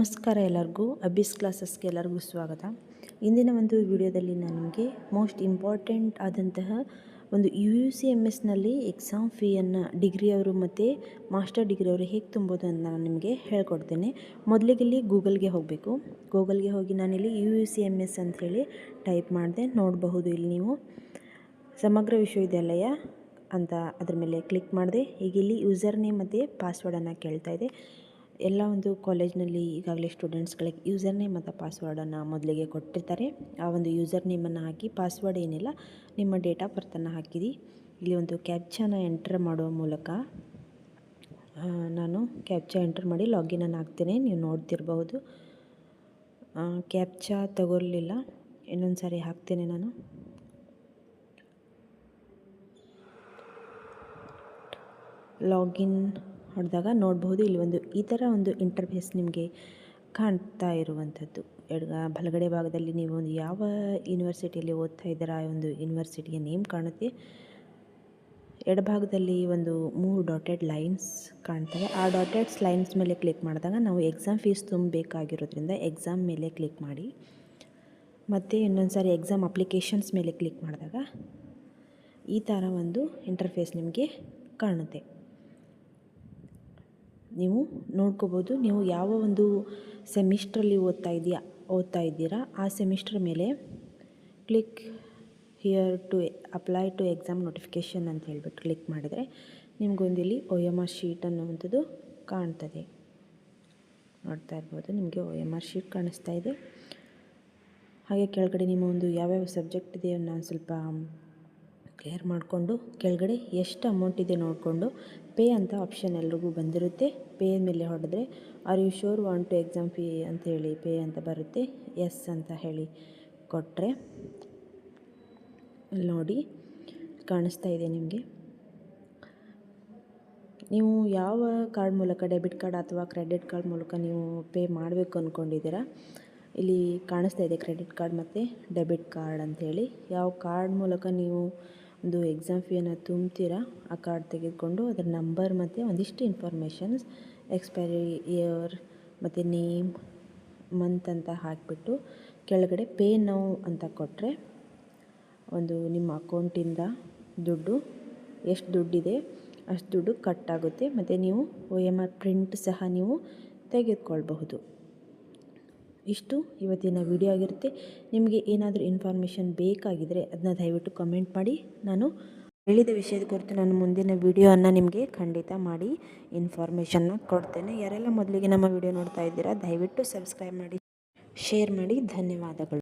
ನಮಸ್ಕಾರ ಎಲ್ಲರಿಗೂ. ಅಬಿಸ್ ಕ್ಲಾಸಸ್ಗೆ ಎಲ್ಲರಿಗೂ ಸ್ವಾಗತ. ಇಂದಿನ ಒಂದು ವಿಡಿಯೋದಲ್ಲಿ ನಾನು ನಿಮಗೆ ಮೋಸ್ಟ್ ಇಂಪಾರ್ಟೆಂಟ್ ಆದಂತಹ ಒಂದು ಯು ಯು ಸಿ ಎಂ ಎಸ್ನಲ್ಲಿ ಎಕ್ಸಾಮ್ ಫೀಯನ್ನು ಡಿಗ್ರಿಯವರು ಮತ್ತು ಮಾಸ್ಟರ್ ಡಿಗ್ರಿಯವರು ಹೇಗೆ ತುಂಬೋದು ಅಂತ ನಾನು ನಿಮಗೆ ಹೇಳ್ಕೊಡ್ತೇನೆ. ಮೊದಲಿಗೆ ಇಲ್ಲಿ ಗೂಗಲ್ಗೆ ಹೋಗಬೇಕು. ಗೂಗಲ್ಗೆ ಹೋಗಿ ನಾನಿಲ್ಲಿ U U C M S ಅಂಥೇಳಿ ಟೈಪ್ ಮಾಡಿದೆ, ನೋಡಬಹುದು ಇಲ್ಲಿ ನೀವು. ಸಮಗ್ರ ವಿಶ್ವವಿದ್ಯಾಲಯ ಅಂತ ಅದ್ರ ಮೇಲೆ ಕ್ಲಿಕ್ ಮಾಡಿದೆ. ಈಗ ಇಲ್ಲಿ ಯೂಸರ್ ನೇಮ್ ಮತ್ತು ಪಾಸ್ವರ್ಡನ್ನು ಕೇಳ್ತಾ ಇದೆ. ಎಲ್ಲ ಒಂದು ಕಾಲೇಜ್ನಲ್ಲಿ ಈಗಾಗಲೇ ಸ್ಟೂಡೆಂಟ್ಸ್ಗಳಿಗೆ ಯೂಸರ್ ನೇಮ್ ಮತ್ತು ಪಾಸ್ವರ್ಡನ್ನು ಮೊದಲಿಗೆ ಕೊಟ್ಟಿರ್ತಾರೆ. ಆ ಒಂದು ಯೂಸರ್ ನೇಮನ್ನು ಹಾಕಿ ಪಾಸ್ವರ್ಡ್ ಏನಿಲ್ಲ, ನಿಮ್ಮ ಡೇಟ್ ಆಫ್ ಬರ್ತನ್ನು ಹಾಕಿದಿ ಇಲ್ಲಿ ಒಂದು ಕ್ಯಾಪ್ಚಾನ ಎಂಟರ್ ಮಾಡುವ ಮೂಲಕ ನಾನು ಕ್ಯಾಪ್ಚಾ ಎಂಟರ್ ಮಾಡಿ ಲಾಗಿನನ್ನು ಹಾಕ್ತೇನೆ. ನೀವು ನೋಡ್ತಿರಬಹುದು. ಕ್ಯಾಪ್ಚಾ ತಗೊಳ್ಳಲಿಲ್ಲ ಇನ್ನೊಂದು ಸಾರಿ ಹಾಕ್ತೇನೆ ನಾನು. ಲಾಗಿನ್ ಹೊಡೆದಾಗ ನೋಡಬಹುದು ಇಲ್ಲಿ ಒಂದು ಈ ಥರ ಒಂದು ಇಂಟರ್ಫೇಸ್ ನಿಮಗೆ ಕಾಣ್ತಾ ಇರುವಂಥದ್ದು. ಎಡಗ, ಬಲಗಡೆ ಭಾಗದಲ್ಲಿ ನೀವು ಒಂದು ಯಾವ ಯೂನಿವರ್ಸಿಟಿಯಲ್ಲಿ ಓದ್ತಾ ಇದ್ದೀರಾ ಆ ಒಂದು ಯೂನಿವರ್ಸಿಟಿಯ ನೇಮ್ ಕಾಣುತ್ತೆ. ಎಡಭಾಗದಲ್ಲಿ ಒಂದು ಮೂರು ಡಾಟೆಡ್ ಲೈನ್ಸ್ ಕಾಣ್ತವೆ. ಆ ಡಾಟೆಡ್ಸ್ ಲೈನ್ಸ್ ಮೇಲೆ ಕ್ಲಿಕ್ ಮಾಡಿದಾಗ ನಾವು ಎಕ್ಸಾಮ್ ಫೀಸ್ ತುಂಬಬೇಕಾಗಿರೋದ್ರಿಂದ ಎಕ್ಸಾಮ್ ಮೇಲೆ ಕ್ಲಿಕ್ ಮಾಡಿ. ಮತ್ತು ಇನ್ನೊಂದು ಸಾರಿ ಎಕ್ಸಾಮ್ ಅಪ್ಲಿಕೇಶನ್ಸ್ ಮೇಲೆ ಕ್ಲಿಕ್ ಮಾಡಿದಾಗ ಈ ಥರ ಒಂದು ಇಂಟರ್ಫೇಸ್ ನಿಮಗೆ ಕಾಣುತ್ತೆ. ನೀವು ನೋಡ್ಕೋಬೋದು. ನೀವು ಯಾವ ಒಂದು ಸೆಮಿಸ್ಟ್ರಲ್ಲಿ ಓದ್ತಾ ಇದೆಯಾ, ಓದ್ತಾ ಇದ್ದೀರಾ, ಆ ಸೆಮಿಸ್ಟ್ರ್ ಮೇಲೆ click here to apply to exam notification ಅಂತ ಹೇಳ್ಬಿಟ್ಟು ಕ್ಲಿಕ್ ಮಾಡಿದರೆ ನಿಮಗೊಂದು ಇಲ್ಲಿ ಒ ಎಂ ಆರ್ ಶೀಟ್ ಅನ್ನುವಂಥದ್ದು ಕಾಣ್ತದೆ. ನೋಡ್ತಾ ಇರ್ಬೋದು, ನಿಮಗೆ ಒ ಎಂ ಆರ್ ಶೀಟ್ ಕಾಣಿಸ್ತಾ ಇದೆ. ಹಾಗೆ ಕೆಳಗಡೆ ನಿಮ್ಮ ಒಂದು ಯಾವ್ಯಾವ ಸಬ್ಜೆಕ್ಟ್ ಇದೆ ನಾನು ಸ್ವಲ್ಪ ಕ್ಲಿಯರ್ ಮಾಡಿಕೊಂಡು ಕೆಳಗಡೆ ಎಷ್ಟು ಅಮೌಂಟ್ ಇದೆ ನೋಡಿಕೊಂಡು ಪೇ ಅಂತ ಆಪ್ಷನ್ ಎಲ್ರಿಗೂ ಬಂದಿರುತ್ತೆ. ಪೇ ಮೇಲೆ ಹೊಡೆದ್ರೆ are you sure want to exam fee ಅಂತೇಳಿ ಪೇ ಅಂತ ಬರುತ್ತೆ. ಎಸ್ ಅಂತ ಹೇಳಿ ಕೊಟ್ಟರೆ ನೋಡಿ ಕಾಣಿಸ್ತಾ ಇದೆ ನಿಮಗೆ. ನೀವು ಯಾವ ಕಾರ್ಡ್ ಮೂಲಕ ಡೆಬಿಟ್ ಕಾರ್ಡ್ ಅಥವಾ ಕ್ರೆಡಿಟ್ ಕಾರ್ಡ್ ಮೂಲಕ ನೀವು ಪೇ ಮಾಡಬೇಕು ಅಂದ್ಕೊಂಡಿದ್ದೀರಾ ಇಲ್ಲಿ ಕಾಣಿಸ್ತಾ ಇದೆ ಕ್ರೆಡಿಟ್ ಕಾರ್ಡ್ ಮತ್ತು ಡೆಬಿಟ್ ಕಾರ್ಡ್ ಅಂಥೇಳಿ ಯಾವ ಕಾರ್ಡ್ ಮೂಲಕ ನೀವು ಒಂದು ಎಕ್ಸಾಮ್ ಫೀಯನ್ನು ತುಂಬ್ತೀರಾ? ಆ ಕಾರ್ಡ್ ತೆಗೆದುಕೊಂಡು ಅದರ ನಂಬರ್ ಮತ್ತು ಒಂದಿಷ್ಟು ಇನ್ಫಾರ್ಮೇಷನ್ಸ್, ಎಕ್ಸ್ಪೈರಿ ಇಯರ್ ಮತ್ತು ನೇಮ್, ಮಂತ್ ಅಂತ ಹಾಕಿಬಿಟ್ಟು ಕೆಳಗಡೆ ಪೇ ನೌ ಅಂತ ಕೊಟ್ಟರೆ ಒಂದು ನಿಮ್ಮ ಅಕೌಂಟಿಂದ ದುಡ್ಡು, ಎಷ್ಟು ದುಡ್ಡಿದೆ ಅಷ್ಟು ದುಡ್ಡು ಕಟ್ ಆಗುತ್ತೆ. ಮತ್ತು ನೀವು ಒ ಎಂ ಆರ್ ಪ್ರಿಂಟ್ ಸಹ ನೀವು ತೆಗೆದುಕೊಳ್ಬಹುದು. ಇಷ್ಟು ಇವತ್ತಿನ ವಿಡಿಯೋ ಆಗಿರುತ್ತೆ. ನಿಮಗೆ ಏನಾದರೂ ಇನ್ಫಾರ್ಮೇಷನ್ ಬೇಕಾಗಿದ್ದರೆ ಅದನ್ನ ದಯವಿಟ್ಟು ಕಮೆಂಟ್ ಮಾಡಿ. ನಾನು ಹೇಳಿದ ವಿಷಯದ ಕುರಿತು ನಾನು ಮುಂದಿನ ವಿಡಿಯೋವನ್ನು ನಿಮಗೆ ಖಂಡಿತ ಮಾಡಿ ಇನ್ಫಾರ್ಮೇಷನ್ನ ಕೊಡ್ತೇನೆ. ಯಾರೆಲ್ಲ ಮೊದಲಿಗೆ ನಮ್ಮ ವಿಡಿಯೋ ನೋಡ್ತಾ ಇದ್ದೀರಾ, ದಯವಿಟ್ಟು ಸಬ್ಸ್ಕ್ರೈಬ್ ಮಾಡಿ ಶೇರ್ ಮಾಡಿ. ಧನ್ಯವಾದಗಳು.